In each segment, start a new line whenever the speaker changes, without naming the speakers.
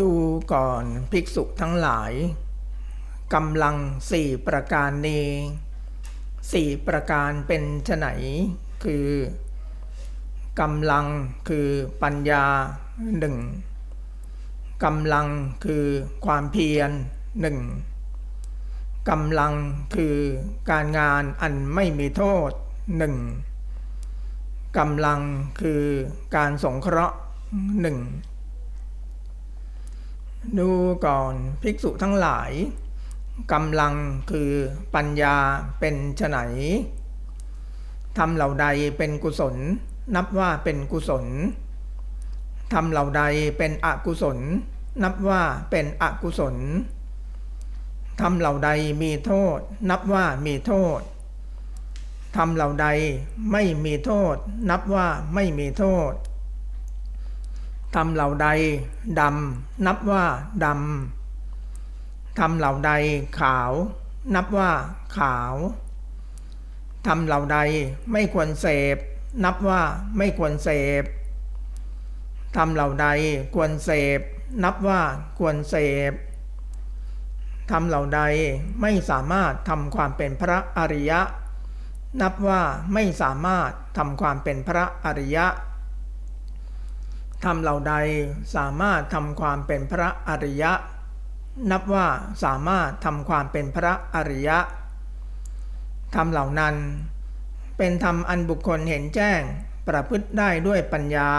ดูก่อนภิกษุทั้งหลายกำลังสี่ประการนี้สี่ประการเป็นไฉนคือกำลังคือปัญญาหนึ่งกำลังคือความเพียรหนึ่งกำลังคือการงานอันไม่มีโทษหนึ่งกำลังคือการสงเคราะห์หนึ่ง ดูก่อนภิกษุทั้งหลายกำลังคือปัญญาเป็นไฉนทำเหล่าใดเป็นกุศล นับว่าเป็นกุศลทำเหล่าใดเป็นอกุศล นับว่าเป็นอกุศลทำเหล่าใดมีโทษ นับว่ามีโทษทำเหล่าใดไม่มีโทษ นับว่าไม่มีโทษ ทำเหล่าใดดำนับว่าดำทำเหล่าใดขาว นับว่าขาวทำเหล่าใดไม่ควรเสพ นับว่าไม่ควรเสพทำเหล่าใดควรเสพ นับว่าควรเสพทำเหล่าใดไม่สามารถทำความเป็นพระอริยะ นับว่าไม่สามารถทำความเป็นพระอริยะ ทำเหล่าใดสามารถทำความเป็นพระอริยะ นับว่าสามารถทำความเป็นพระอริยะทำเหล่านั้น เป็นธรรมอันบุคคลเห็นแจ้งประพฤติได้ด้วยปัญญา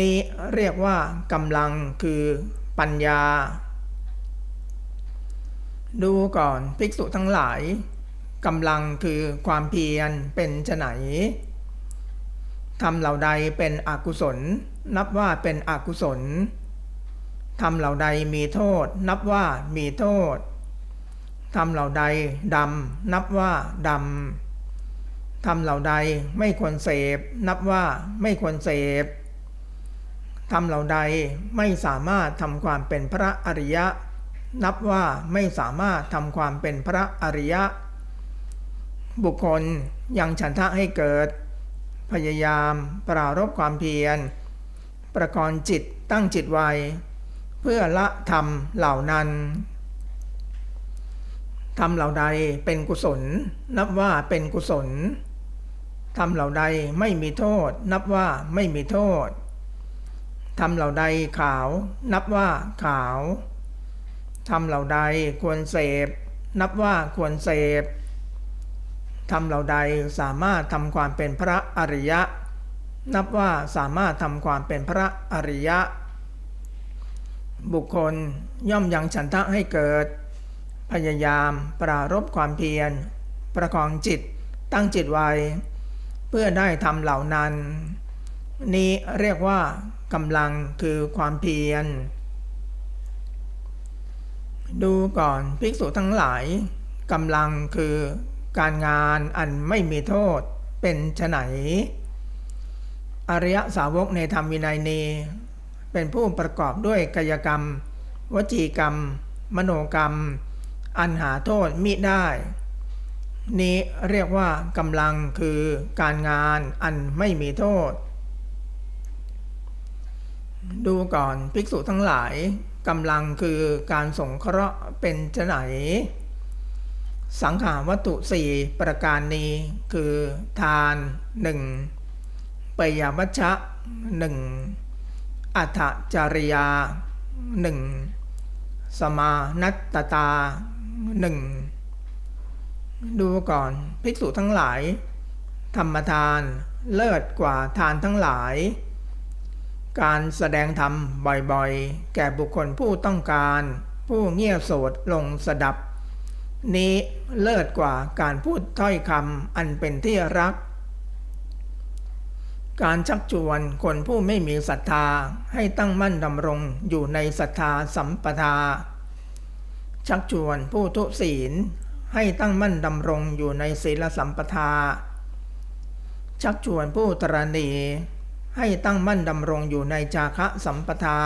นี้เรียกว่ากำลังคือปัญญา ดูก่อนภิกษุทั้งหลายกำลังคือความเพียรเป็นไฉน ทำเหล่าใดเป็นอกุศล นับว่าเป็นอกุศลทำเหล่าใดมีโทษ นับว่ามีโทษทำเหล่าใดดำนับว่าดำทำเหล่าใดไม่ควรเสพ นับว่าไม่ควรเสพทำเหล่าใดไม่สามารถทำความเป็นพระอริยะ นับว่าไม่สามารถทำความเป็นพระอริยะ บุคคลยังฉันทะให้เกิด พยายาม ปรารบความเพียร ประกรณ์จิตตั้งจิตไว้ เพื่อละธรรมเหล่านั้นทำเหล่าใดเป็นกุศล นับว่าเป็นกุศลทำเหล่าใดไม่มีโทษ นับว่าไม่มีโทษทำเหล่าใดขาว นับว่าขาวทำเหล่าใดควรเสพ นับว่าควรเสพ ทำเหล่าใดสามารถทำความเป็นพระอริยะ นับว่าสามารถทำความเป็นพระอริยะ บุคคลย่อมยังฉันทะให้เกิด พยายามปรารบความเพียร ประคองจิตตั้งจิตไว้ เพื่อได้ทำเหล่านั้น นี้เรียกว่ากำลังคือความเพียร ดูก่อนภิกษุทั้งหลายกำลังคือ การงานอันไม่มีโทษเป็นไฉนอริยสาวกในธรรมวินัยนี้เป็นผู้ประกอบด้วยกายกรรม วจีกรรม มโนกรรม อันหาโทษมิได้ นี้เรียกว่ากำลังคือการงานอันไม่มีโทษ ดูก่อนภิกษุทั้งหลายกำลังคือการสงเคราะห์เป็นจไฉน สังขารวัตถุสี่ประการนี้ คือทานหนึ่งปยาวัชะหนึ่งอัฏจาริยาหนึ่งสมานัตตตาหนึ่งดูก่อนภิกษุทั้งหลาย ธรรมทานเลิศกว่าทานทั้งหลาย การแสดงธรรมบ่อยๆ แก่บุคคลผู้ต้องการ ผู้เงียบโสดลงสดับ นี้เลิศกว่าการพูดถ้อยคำอันเป็นที่รัก การชักชวนคนผู้ไม่มีศรัทธาให้ตั้งมั่นดำรงอยู่ในศรัทธาสัมปทา ชักชวนผู้ทุศีลให้ตั้งมั่นดำรงอยู่ในศีลสัมปทา ชักชวนผู้ตรณีให้ตั้งมั่นดำรงอยู่ในจาคะสัมปทา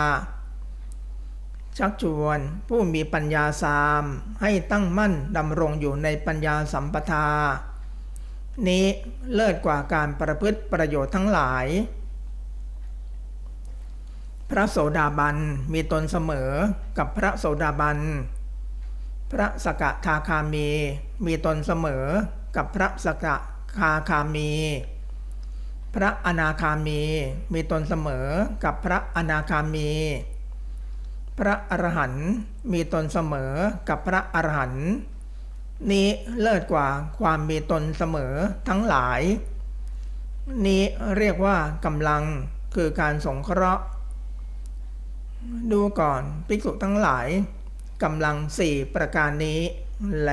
ชักชวนผู้มีปัญญาสามให้ตั้งมั่นดำรงอยู่ในปัญญาสัมปทา นี้เลิศกว่าการประพฤติประโยชน์ทั้งหลาย พระโสดาบันมีตนเสมอกับพระโสดาบัน พระสกทาคามีมีตนเสมอกับพระสกคาคามี พระอนาคามีมีตนเสมอกับพระอนาคามี พระอรหันต์มีตนเสมอกับพระอรหันต์นี้เลิศกว่าความมีตนเสมอทั้งหลาย นี้เรียกว่ากำลังคือการสงเคราะห์ ดูก่อนภิกษุทั้งหลายกำลังสี่ประการนี้แล